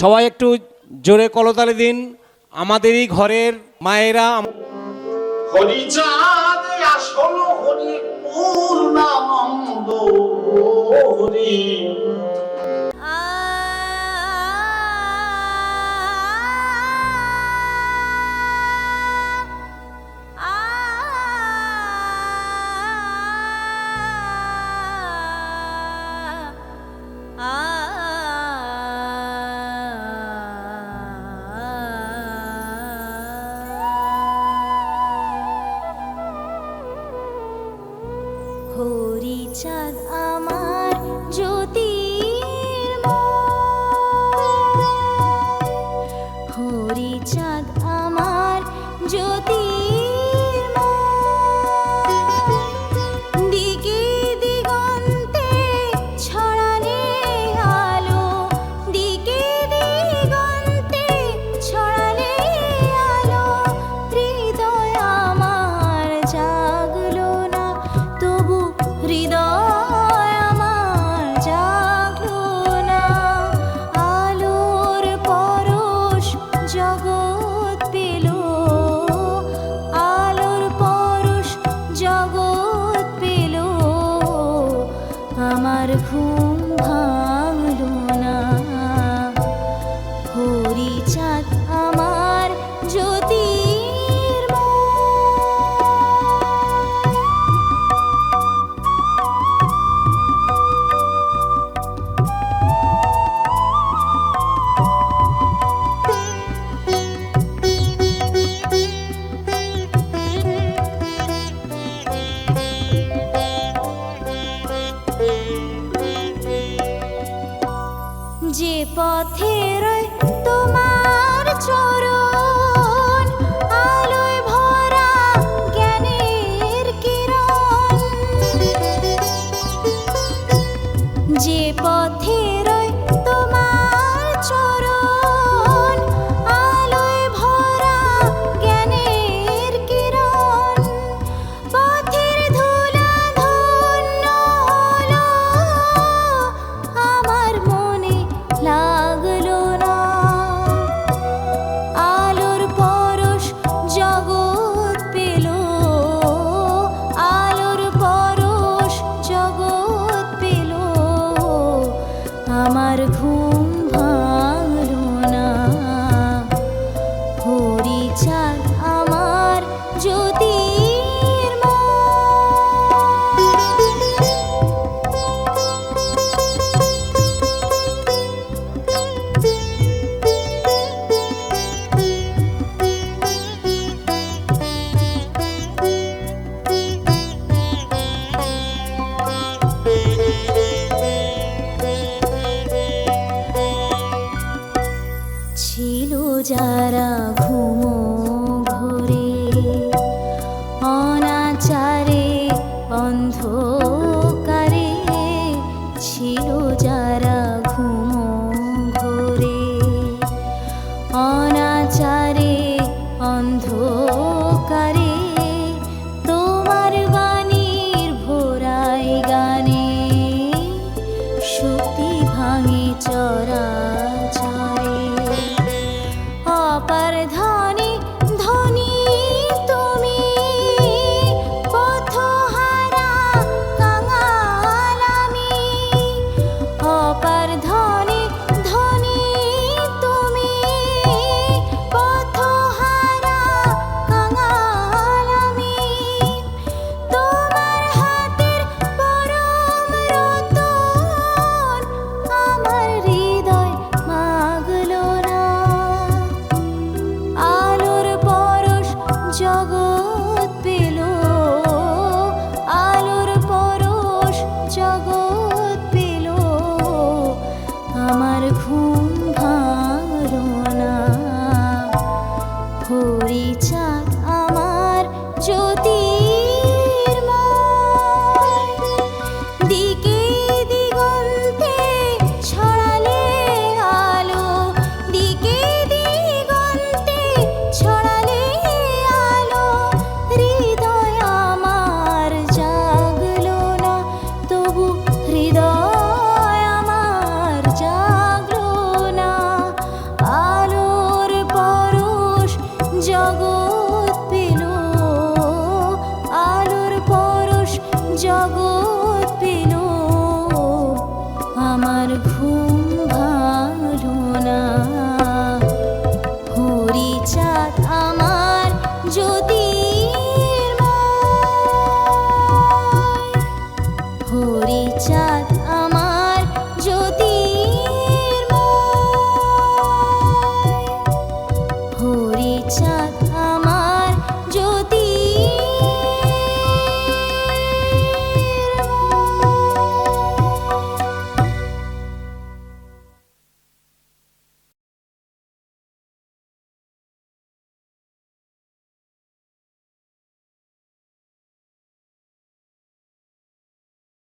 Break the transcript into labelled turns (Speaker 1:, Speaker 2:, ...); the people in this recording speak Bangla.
Speaker 1: সবাই একটু জোরে কলতালি দিন। আমাদেরই ঘরের মায়েরা
Speaker 2: আসল হরি। পূর্ণানন্দ
Speaker 3: যারা ঘুমো ঘরে, অনাচারে, অন্ধকারে ছিল যারা ঘুমো ঘরে। অনাচারে, অন্ধকারে তোমার বাণীর ভোরাই গানে সত্যি ভাঙে চড়া রাধা